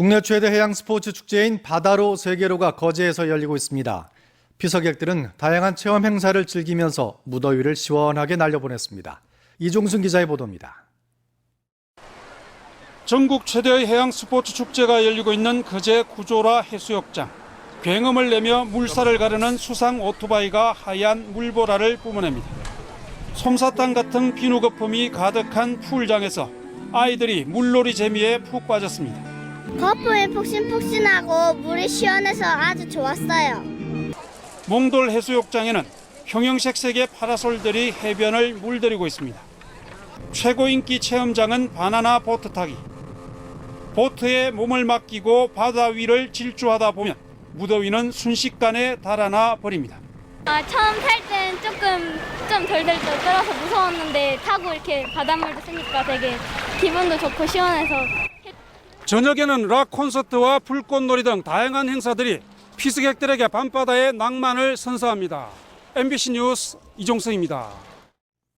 국내 최대 해양 스포츠 축제인 바다로 세계로가 거제에서 열리고 있습니다. 피서객들은 다양한 체험 행사를 즐기면서 무더위를 시원하게 날려보냈습니다. 이종순 기자의 보도입니다. 전국 최대의 해양 스포츠 축제가 열리고 있는 거제 구조라 해수욕장. 굉음을 내며 물살을 가르는 수상 오토바이가 하얀 물보라를 뿜어냅니다. 솜사탕 같은 비누 거품이 가득한 풀장에서 아이들이 물놀이 재미에 푹 빠졌습니다. 거품이 폭신폭신하고 물이 시원해서 아주 좋았어요. 몽돌 해수욕장에는 형형색 색의 파라솔들이 해변을 물들이고 있습니다. 최고 인기 체험장은 바나나 보트 타기. 보트에 몸을 맡기고 바다 위를 질주하다 보면 무더위는 순식간에 달아나 버립니다. 아, 처음 탈 땐 조금 좀 덜덜 떨어서 무서웠는데 타고 이렇게 바닷물도 쓰니까 되게 기분도 좋고 시원해서 저녁에는 락 콘서트와 불꽃놀이 등 다양한 행사들이 피서객들에게 밤바다의 낭만을 선사합니다. MBC 뉴스 이종성입니다.